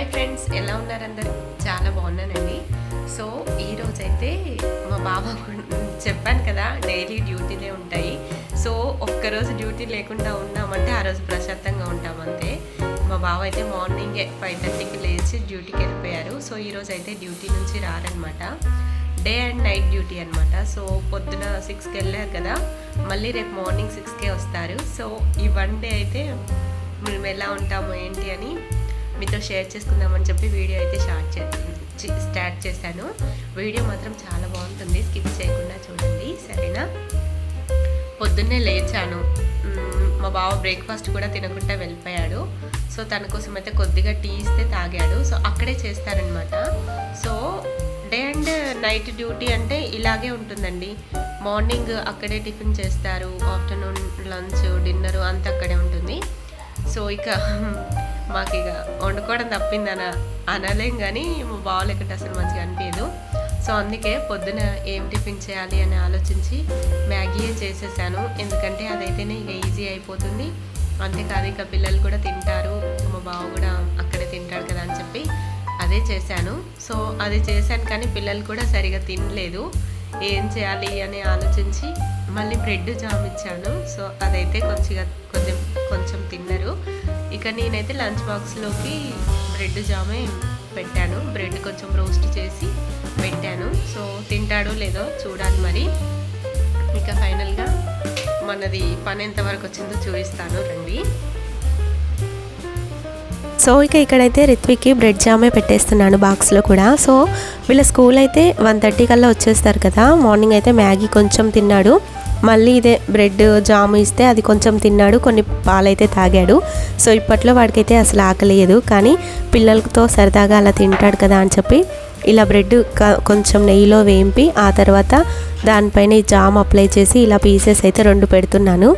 Hi friends ఎలా ఉన్నారు అందరు చాలా బాగున్నానండి. సో ఈరోజైతే మా బావ చెప్పాను కదా డైలీ డ్యూటీలే ఉంటాయి. సో ఒక్కరోజు డ్యూటీ లేకుండా ఉన్నామంటే ఆ రోజు ప్రశాంతంగా ఉంటామంతే. మా బావ అయితే మార్నింగే ఫైవ్ థర్టీకి లేచి డ్యూటీకి వెళ్ళిపోయారు. సో ఈ రోజు అయితే డ్యూటీ నుంచి రారనమాట. డే అండ్ నైట్ డ్యూటీ అనమాట. సో పొద్దున సిక్స్కి వెళ్ళారు కదా మళ్ళీ రేపు మార్నింగ్ సిక్స్కే వస్తారు. సో ఈ వన్ డే అయితే మేము ఎలా ఉంటాము ఏంటి అని మీతో షేర్ చేసుకుందామని చెప్పి వీడియో అయితే స్టార్ట్ చే స్టార్ట్ చేశాను. వీడియో మాత్రం చాలా బాగుంటుంది. స్కిప్ చేయకుండా చూడండి. సరేనా? పొద్దున్నే లేచాను. మా బావ బ్రేక్ఫాస్ట్ కూడా తినకుండా వెళ్ళిపోయాడు. సో తన కోసం అయితే కొద్దిగా టీ ఇస్తే తాగాడు. సో అక్కడే చేస్తారనమాట so day and night duty అంటే ఇలాగే ఉంటుందండి. మార్నింగ్ అక్కడే టిఫిన్ చేస్తారు. ఆఫ్టర్నూన్ లంచ్ డిన్నర్ అంతా అక్కడే ఉంటుంది. సో ఇక మాకు ఇక వండుకోవడం తప్పిందన అనలేం కానీ మా ఎక్కడ అసలు మంచిగా అనిపించదు సో అందుకే పొద్దున ఏం టిఫిన్ చేయాలి అని ఆలోచించి మ్యాగీయే చేసేసాను. ఎందుకంటే అదైతేనే ఇక ఈజీ అయిపోతుంది. అంతేకాదు ఇక పిల్లలు కూడా తింటారు. మా బావ కూడా అక్కడే తింటాడు కదా అని చెప్పి అదే చేశాను. సో అది చేశాను కానీ పిల్లలు కూడా సరిగా తినలేదు. ఏం చేయాలి అని ఆలోచించి మళ్ళీ బ్రెడ్ జామ్ ఇచ్చాను. సో అదైతే కొంచెం కొంచెం కొంచెం తిన్నారు. ఇక నేనైతే లంచ్ బాక్స్లోకి బ్రెడ్ జామే పెట్టాను. బ్రెడ్ కొంచెం రోస్ట్ చేసి పెట్టాను. సో తింటాడో లేదో చూడాలి మరి. ఇక ఫైనల్గా మనది పని ఎంతవరకు వచ్చిందో చూపిస్తాను రండి. సో ఇక ఇక్కడైతే రిత్విక్కి బ్రెడ్ జామే పెట్టేస్తున్నాను బాక్స్లో కూడా. సో వీళ్ళ స్కూల్ అయితే వన్ థర్టీ కల్లా వచ్చేస్తారు కదా. మార్నింగ్ అయితే మ్యాగీ కొంచెం తిన్నాడు. మళ్ళీ ఇదే బ్రెడ్ జాము ఇస్తే అది కొంచెం తిన్నాడు. కొన్ని పాలైతే తాగాడు. సో ఇప్పట్లో వాడికైతే అసలు ఆకలేదు. కానీ పిల్లలతో సరదాగా అలా తింటాడు కదా అని చెప్పి ఇలా బ్రెడ్ క- కొంచెం నెయ్యిలో వేంపి ఆ తర్వాత దానిపైన ఈ జామ్ అప్లై చేసి ఇలా పీసెస్ అయితే రెండు పెడుతున్నాను.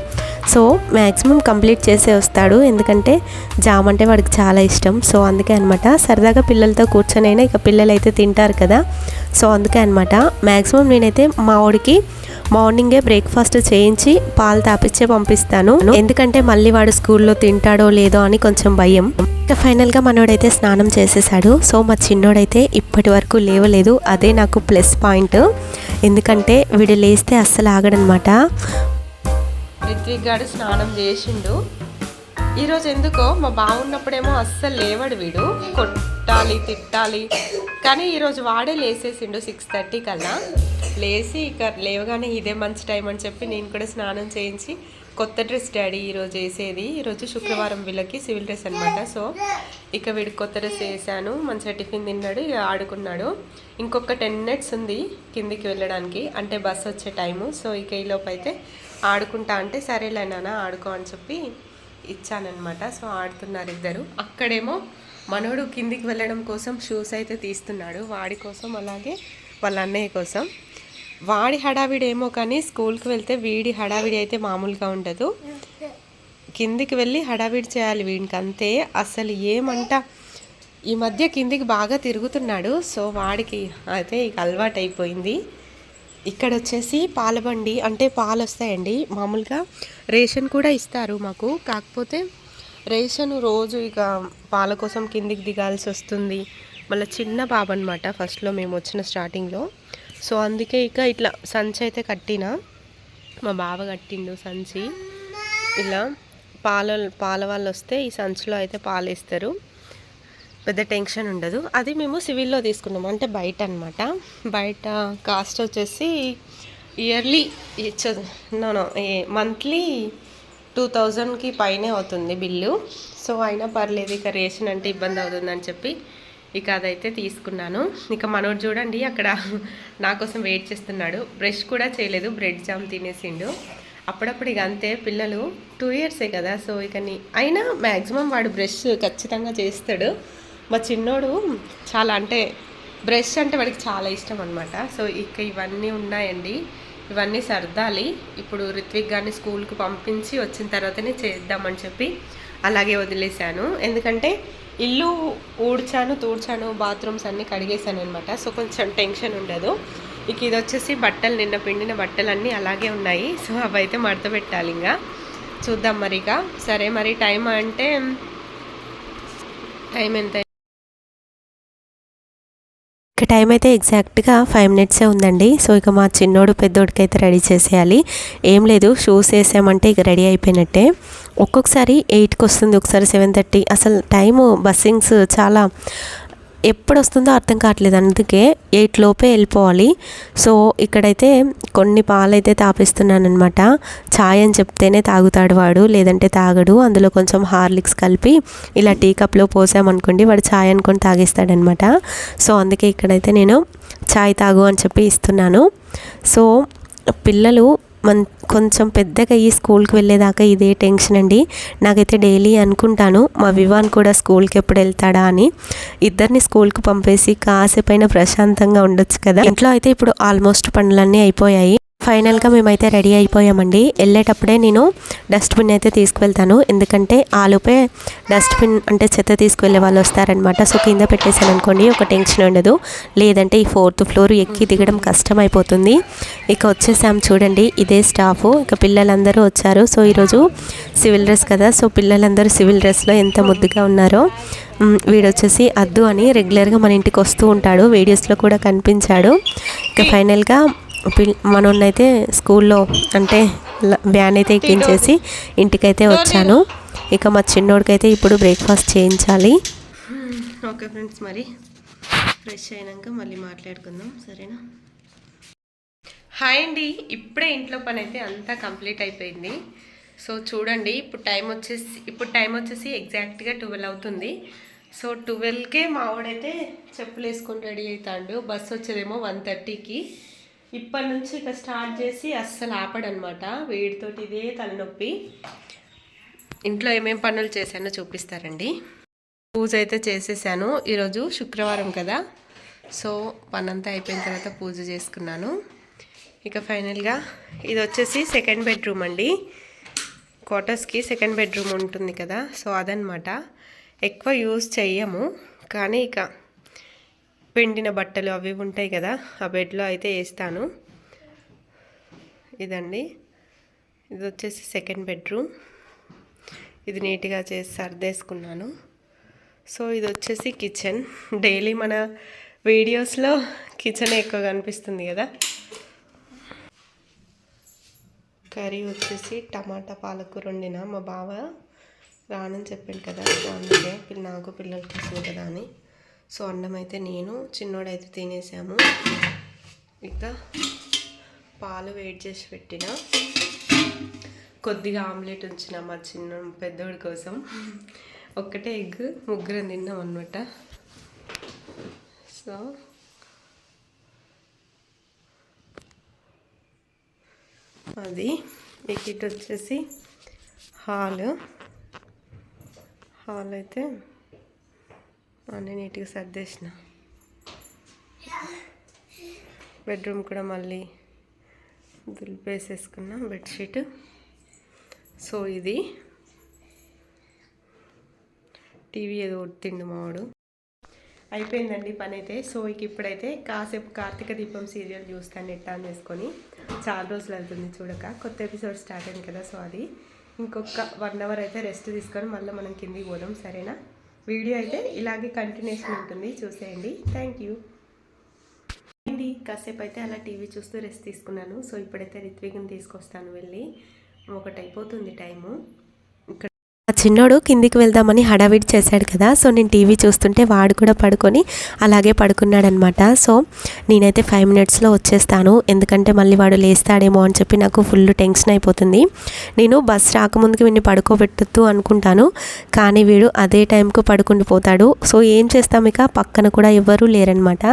సో మ్యాక్సిమం కంప్లీట్ చేసే వస్తాడు. ఎందుకంటే జామ్ అంటే వాడికి చాలా ఇష్టం. సో అందుకే అనమాట సరదాగా పిల్లలతో కూర్చొనైనా ఇక పిల్లలు అయితే తింటారు కదా. సో అందుకే అనమాట మ్యాక్సిమం నేనైతే మా వాడికి మార్నింగే బ్రేక్ఫాస్ట్ చేయించి పాలు తాపిచ్చే పంపిస్తాను. ఎందుకంటే మళ్ళీ వాడు స్కూల్లో తింటాడో లేదో అని కొంచెం భయం. ఇంకా ఫైనల్గా మనోడైతే స్నానం చేసేసాడు. సో మా చిన్నోడైతే ఇప్పటి వరకు లేవలేదు. అదే నాకు ప్లస్ పాయింట్. ఎందుకంటే వీడు లేస్తే అస్సలు ఆగడనమాట రిత్విక్ గారు స్నానం చేసిండు. ఈరోజు ఎందుకో మా బాగున్నప్పుడేమో అస్సలు లేవడు వీడు. కొట్టాలి తిట్టాలి. కానీ ఈరోజు వాడే లేసేసిండు సిక్స్ థర్టీ కల్లా. లేచి ఇక లేవగానే ఇదే మంచి టైం అని చెప్పి నేను కూడా స్నానం చేయించి కొత్త డ్రెస్ డాడీ ఈరోజు వేసేది. ఈరోజు శుక్రవారం వీళ్ళకి సివిల్ డ్రెస్ అనమాట సో ఇక వీడికి కొత్త డ్రెస్ వేసాను. మంచిగా టిఫిన్ తిన్నాడు ఇక ఆడుకున్నాడు. ఇంకొక టెన్ మినిట్స్ ఉంది కిందికి వెళ్ళడానికి. అంటే బస్సు వచ్చే టైము సో ఇక ఈలోపు అయితే ఆడుకుంటా అంటే సరేలే నాన్న ఆడుకో అని చెప్పి ఇచ్చానమాట సో ఆడుతున్నారు ఇద్దరు అక్కడేమో మనోడు కిందికి వెళ్ళడం కోసం షూస్ అయితే తీస్తున్నాడు. వాడి కోసం అలాగే వాళ్ళ అన్నయ్య కోసం. వాడి హడావిడి ఏమో కానీ స్కూల్కి వెళ్తే వీడి హడావిడి అయితే మామూలుగా ఉండదు. కిందికి వెళ్ళి హడావిడి చేయాలి వీడికి అంతే. అసలు ఏమంట ఈ మధ్య కిందికి బాగా తిరుగుతున్నాడు. సో వాడికి అయితే ఇక అలవాటు అయిపోయింది ఇక్కడ వచ్చేసి పాలబండి అంటే పాలు వస్తాయండి మామూలుగా రేషన్ కూడా ఇస్తారు మాకు. కాకపోతే రేషన్ రోజు ఇక పాల కోసం కిందికి దిగాల్సి వస్తుంది. మళ్ళీ చిన్న బాబు అనమాట ఫస్ట్లో మేము వచ్చిన స్టార్టింగ్లో. సో అందుకే ఇక ఇట్లా సంచి అయితే కట్టిన. మా బావ కట్టిండు సంచి. ఇలా పాల పాల వాళ్ళు వస్తే ఈ సంచిలో అయితే పాలు ఇస్తారు పెద్ద టెన్షన్ ఉండదు. అది మేము సివిల్లో తీసుకున్నాం అంటే బయట అనమాట బయట కాస్ట్ వచ్చేసి ఇయర్లీ నో మంత్లీ టూ థౌజండ్కి పైనే అవుతుంది బిల్లు. సో అయినా పర్లేదు ఇక రేషన్ అంటే ఇబ్బంది అవుతుందని చెప్పి ఇక అదైతే తీసుకున్నాను. ఇక మనోడు చూడండి అక్కడ నా కోసం వెయిట్ చేస్తున్నాడు. బ్రష్ కూడా చేయలేదు బ్రెడ్ జామ్ తినేసిండు. అప్పుడప్పుడు ఇక అంతే పిల్లలు టూ ఇయర్సే కదా సో ఇక నీ అయినా మ్యాక్సిమం వాడు బ్రష్ ఖచ్చితంగా చేస్తాడు. మా చిన్నోడు చాలా అంటే బ్రష్ అంటే వాడికి చాలా ఇష్టం అనమాట సో ఇక ఇవన్నీ ఉన్నాయండి. ఇవన్నీ సర్దాలి. ఇప్పుడు రిత్విక్ గారిని స్కూల్కి పంపించి వచ్చిన తర్వాతనే చేద్దామని చెప్పి అలాగే వదిలేశాను. ఎందుకంటే ఇల్లు ఊడ్చాను తూడ్చాను బాత్రూమ్స్ అన్నీ కడిగేశాను అనమాట సో కొంచెం టెన్షన్ ఉండదు. ఇక ఇది వచ్చేసి బట్టలు నిన్న పిండిన బట్టలన్నీ అలాగే ఉన్నాయి. సో అవి అయితే మడత పెట్టాలి ఇంకా చూద్దాం మరి ఇక సరే మరి టైం అంటే టైం ఎంత ఇక టైం అయితే ఎగ్జాక్ట్గా ఫైవ్ మినిట్సే ఉందండి. సో ఇక మా చిన్నోడు పెద్దోడికి అయితే రెడీ చేసేయాలి. ఏం లేదు షూస్ వేసామంటే ఇక రెడీ అయిపోయినట్టే. ఒక్కొక్కసారి ఎయిట్కి వస్తుంది ఒకసారి సెవెన్ థర్టీ అసలు టైము బస్సింగ్స్ చాలా ఎప్పుడు వస్తుందో అర్థం కావట్లేదు. అందుకే ఎయిట్ లోపే వెళ్ళిపోవాలి. సో ఇక్కడైతే కొన్ని పాలైతే తాపిస్తున్నానమాట ఛాయ్ అని చెప్తేనే తాగుతాడు వాడు లేదంటే తాగడు. అందులో కొంచెం హార్లిక్స్ కలిపి ఇలా టీ కప్లో పోసామనుకోండి వాడు ఛాయ్ అనుకొని తాగేస్తాడనమాట సో అందుకే ఇక్కడైతే నేను ఛాయ్ తాగు అని చెప్పి ఇస్తున్నాను. సో పిల్లలు మన్ కొంచెం పెద్దగా ఈ స్కూల్కి వెళ్ళేదాకా ఇదే టెన్షన్ అండి. నాకైతే డైలీ అనుకుంటాను మా వివాన్ కూడా స్కూల్కి ఎప్పుడు వెళ్తాడా అని. ఇద్దరిని స్కూల్కి పంపేసి కాసేపైనా ప్రశాంతంగా ఉండొచ్చు కదా. ఇంట్లో అయితే ఇప్పుడు ఆల్మోస్ట్ పనులన్నీ అయిపోయాయి. ఫైనల్గా మేమైతే రెడీ అయిపోయామండి. వెళ్ళేటప్పుడే నేను డస్ట్బిన్ అయితే తీసుకువెళ్తాను. ఎందుకంటే ఆలోపే డస్ట్బిన్ అంటే చెత్త తీసుకువెళ్ళే వాళ్ళు వస్తారనమాట సో కింద పెట్టేసాను అనుకోండి ఒక టెన్షన్ ఉండదు. లేదంటే ఈ ఫోర్త్ ఫ్లోర్ ఎక్కి దిగడం కష్టం అయిపోతుంది ఇక వచ్చేసాం చూడండి ఇదే స్టాఫ్. ఇక పిల్లలందరూ వచ్చారు. సో ఈరోజు సివిల్ డ్రెస్ కదా సో పిల్లలందరూ సివిల్ డ్రెస్లో ఎంత ముద్దుగా ఉన్నారో. వీడొచ్చేసి వీడు వచ్చేసి అద్దు అని రెగ్యులర్గా మన ఇంటికి వస్తూ ఉంటాడు. వీడియోస్లో కూడా కనిపించాడు. ఇక ఫైనల్గా మనోన్నైతే స్కూల్లో అంటే వ్యాన్ అయితే ఎక్కించేసి ఇంటికైతే వచ్చాను. ఇక మా చిన్నోడికైతే ఇప్పుడు బ్రేక్ఫాస్ట్ చేయించాలి. ఓకే ఫ్రెండ్స్ మరి ఫ్రెష్ అయినాక మళ్ళీ మాట్లాడుకుందాం సరేనా? హాయ్ అండి ఇప్పుడే ఇంట్లో పని అయితే అంతా కంప్లీట్ అయిపోయింది. సో చూడండి ఇప్పుడు టైం వచ్చేసి ఇప్పుడు టైం వచ్చేసి ఎగ్జాక్ట్గా ట్వెల్వ్ అవుతుంది. సో ట్వెల్వ్కే మావాడైతే చెప్పులు వేసుకొని రెడీ అవుతాడు బస్ వచ్చేదేమో వన్ థర్టీకి. ఇప్పటి నుంచి ఇక స్టార్ట్ చేసి అస్సలు ఆపడనమాట. వేడితోటి ఇదే తలనొప్పి. ఇంట్లో ఏమేం పనులు చేశానో చూపిస్తారండి. పూజ అయితే చేసేసాను. ఈరోజు శుక్రవారం కదా. సో పనంతా అయిపోయిన తర్వాత పూజ చేసుకున్నాను. ఇక ఫైనల్గా ఇది వచ్చేసి సెకండ్ బెడ్రూమ్ అండి. క్వార్టర్స్కి సెకండ్ బెడ్రూమ్ ఉంటుంది కదా. సో అదనమాట. ఎక్కువ యూజ్ చెయ్యము. కానీ ఇక పిండిన బట్టలు అవి ఉంటాయి కదా ఆ బెడ్లో అయితే వేస్తాను. ఇదండి. ఇది వచ్చేసి సెకండ్ బెడ్రూమ్. ఇది నీట్గా చేసి సర్దేసుకున్నాను. సో ఇది వచ్చేసి కిచెన్. డైలీ మన వీడియోస్లో కిచెన్ ఎక్కువ కనిపిస్తుంది కదా. కర్రీ వచ్చేసి టమాటా పాలకూర వండిన మా బావ రానని చెప్పాడు కదా అందుకే నాకు పిల్లలు కోసం కదా అని. సో అన్నం అయితే నేను చిన్నోడైతే తినేసాము. ఇంకా పాలు వేడి చేసి పెట్టిన. కొద్దిగా ఆమ్లెట్ ఉంచిన మా చిన్న పెద్దోడి కోసం. ఒక్కటే ఎగ్ ముగ్గురం తిన్నాం అనమాట సో అది ఇక ఇటు వచ్చేసి హాల్. హాల్ అయితే అన్నీ నీట్గా సర్దేసిన బెడ్రూమ్ కూడా మళ్ళీ దులిపేసేసుకున్నా బెడ్షీట్. సో ఇది. టీవీ ఏదో ఒత్తిండు మావాడు. అయిపోయిందండి పని అయితే సో ఇక ఇప్పుడైతే కాసేపు కార్తీక దీపం సీరియల్ చూస్తాను నెట్ ఆన్ చేసుకొని చాలా రోజులు అవుతుంది చూడక. కొత్త ఎపిసోడ్ స్టార్ట్ అయింది కదా సో అది. ఇంకొక వన్ అవర్ అయితే రెస్ట్ తీసుకొని మళ్ళీ మనం కిందికి పోదాం సరేనా? వీడియో అయితే ఇలాగే కంటిన్యూషన్ ఉంటుంది. చూసేయండి. థ్యాంక్ యూ అండి కాసేపు అయితే అలా టీవీ చూస్తూ రెస్ట్ తీసుకున్నాను. సో ఇప్పుడైతే రిత్విక్ని తీసుకొస్తాను వెళ్ళి. ఒకటి అయిపోతుంది టైము. చిన్నోడు కిందికి వెళ్దామని హడావిడి చేశాడు కదా సో నేను టీవీ చూస్తుంటే వాడు కూడా పడుకొని అలాగే పడుకున్నాడనమాట. సో నేనైతే ఫైవ్ మినిట్స్లో వచ్చేస్తాను. ఎందుకంటే మళ్ళీ వాడు లేస్తాడేమో అని చెప్పి నాకు ఫుల్ టెన్షన్ అయిపోతుంది. నేను బస్ రాకముందుకు వీడిని పడుకోబెట్టద్దు అనుకుంటాను. కానీ వీడు అదే టైంకు పడుకుండి పోతాడు. సో ఏం చేస్తాం ఇక? పక్కన కూడా ఎవ్వరూ లేరనమాట.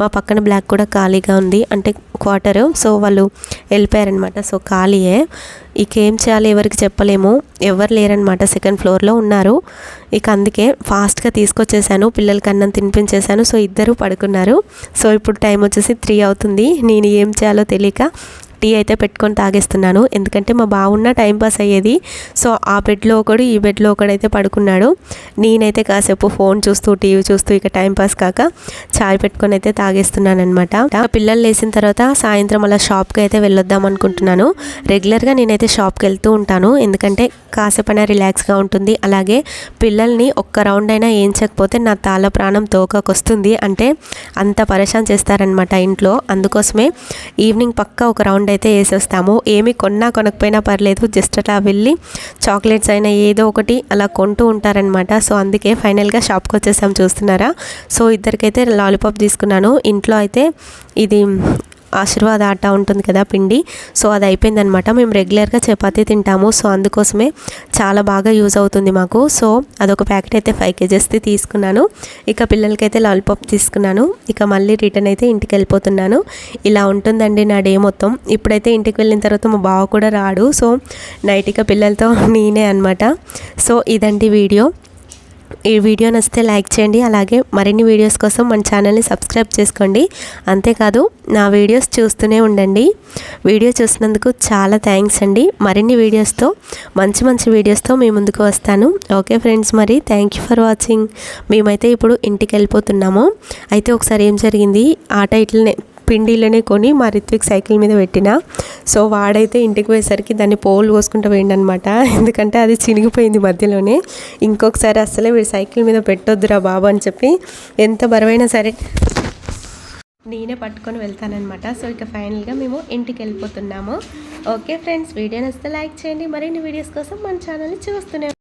మా పక్కన బ్లాక్ కూడా ఖాళీగా ఉంది. అంటే క్వార్టర్ సో వాళ్ళు వెళ్ళిపోయారనమాట సో ఖాళీయే. ఇక ఏం చేయాలి ఎవరికి చెప్పలేము. ఎవరు లేరనమాట సెకండ్ ఫ్లోర్లో ఉన్నారు. ఇక అందుకే ఫాస్ట్గా తీసుకొచ్చేసాను పిల్లలకి అన్నం తినిపించేశాను సో ఇద్దరు పడుకున్నారు. సో ఇప్పుడు టైం వచ్చేసి త్రీ అవుతుంది. నేను ఏం చేయాలో తెలియక టీ అయితే పెట్టుకొని తాగేస్తున్నాను. ఎందుకంటే మా బావున్న టైంపాస్ అయ్యేది. సో ఆ బెడ్లో ఒకడు ఈ బెడ్లో ఒకడైతే పడుకున్నాడు. నేనైతే కాసేపు ఫోన్ చూస్తూ టీవీ చూస్తూ ఇక టైంపాస్ కాక చాయ్ పెట్టుకొని అయితే తాగేస్తున్నాను అనమాట పిల్లలు లేచిన తర్వాత సాయంత్రం అలా షాప్కి అయితే వెళ్ళొద్దాం అనుకుంటున్నాను. రెగ్యులర్గా నేనైతే షాప్కి వెళ్తూ ఉంటాను. ఎందుకంటే కాసేపైనా రిలాక్స్గా ఉంటుంది. అలాగే పిల్లలు పిల్లల్ని ఒక్క రౌండ్ అయినా వేయించకపోతే నా తాళ ప్రాణం తోకకొస్తుంది. అంటే అంత పరేషాన్ చేస్తారనమాట ఇంట్లో. అందుకోసమే ఈవినింగ్ పక్క ఒక రౌండ్ అయితే వేసేస్తాము ఏమి కొన్నా కొనకపోయినా పర్లేదు. జస్ట్ అలా వెళ్ళి చాక్లెట్స్ అయినా ఏదో ఒకటి అలా కొంటూ ఉంటారనమాట సో అందుకే ఫైనల్గా షాప్కి వచ్చేసాం. చూస్తున్నారా? సో ఇద్దరికైతే లాలీపాప్ తీసుకున్నాను. ఇంట్లో అయితే ఇది ఆశీర్వాద్ ఆట ఉంటుంది కదా పిండి. సో అది అయిపోయిందనమాట మేము రెగ్యులర్గా చపాతీ తింటాము. సో అందుకోసమే చాలా బాగా యూజ్ అవుతుంది మాకు. సో అదొక ప్యాకెట్ అయితే ఫైవ్ కేజెస్ది తీసుకున్నాను. ఇక పిల్లలకైతే లాలీపాప్ తీసుకున్నాను. ఇక మళ్ళీ రిటర్న్ అయితే ఇంటికి వెళ్ళిపోతున్నాను. ఇలా ఉంటుందండి నా డే మొత్తం. ఇప్పుడైతే ఇంటికి వెళ్ళిన తర్వాత మా బావ కూడా రాడు. సో నైట్ ఇక పిల్లలతో నేనే అనమాట సో ఇదండి వీడియో. ఈ వీడియో నచ్చితే లైక్ చేయండి అలాగే మరిన్ని వీడియోస్ కోసం మన ఛానల్ని సబ్స్క్రైబ్ చేసుకోండి. అంతేకాదు నా వీడియోస్ చూస్తూనే ఉండండి. వీడియో చూసినందుకు చాలా థ్యాంక్స్ అండి. మరిన్ని వీడియోస్తో మంచి మంచి వీడియోస్తో మీ ముందుకు వస్తాను. ఓకే ఫ్రెండ్స్ మరి థ్యాంక్ యూ ఫర్ వాచింగ్. మేమైతే ఇప్పుడు ఇంటికి వెళ్ళిపోతున్నాము. అయితే ఒకసారి ఏం జరిగింది ఆట ఇట్లనే పిండిలోనే కొని మా రిత్విక్ సైకిల్ మీద పెట్టిన. సో వాడైతే ఇంటికి పోయేసరికి దాన్ని పోలు పోసుకుంటూ పోయిండనమాట ఎందుకంటే అది చినిగిపోయింది మధ్యలోనే. ఇంకొకసారి అస్సలే వీడు సైకిల్ మీద పెట్టొద్దురా బాబు అని చెప్పి ఎంత బరువైనా సరే నేనే పట్టుకొని వెళ్తానమాట సో ఇక ఫైనల్గా మేము ఇంటికి వెళ్ళిపోతున్నాము. ఓకే ఫ్రెండ్స్ వీడియో నచ్చితే లైక్ చేయండి. మరిన్ని వీడియోస్ కోసం మన ఛానల్ని చూస్తున్నాం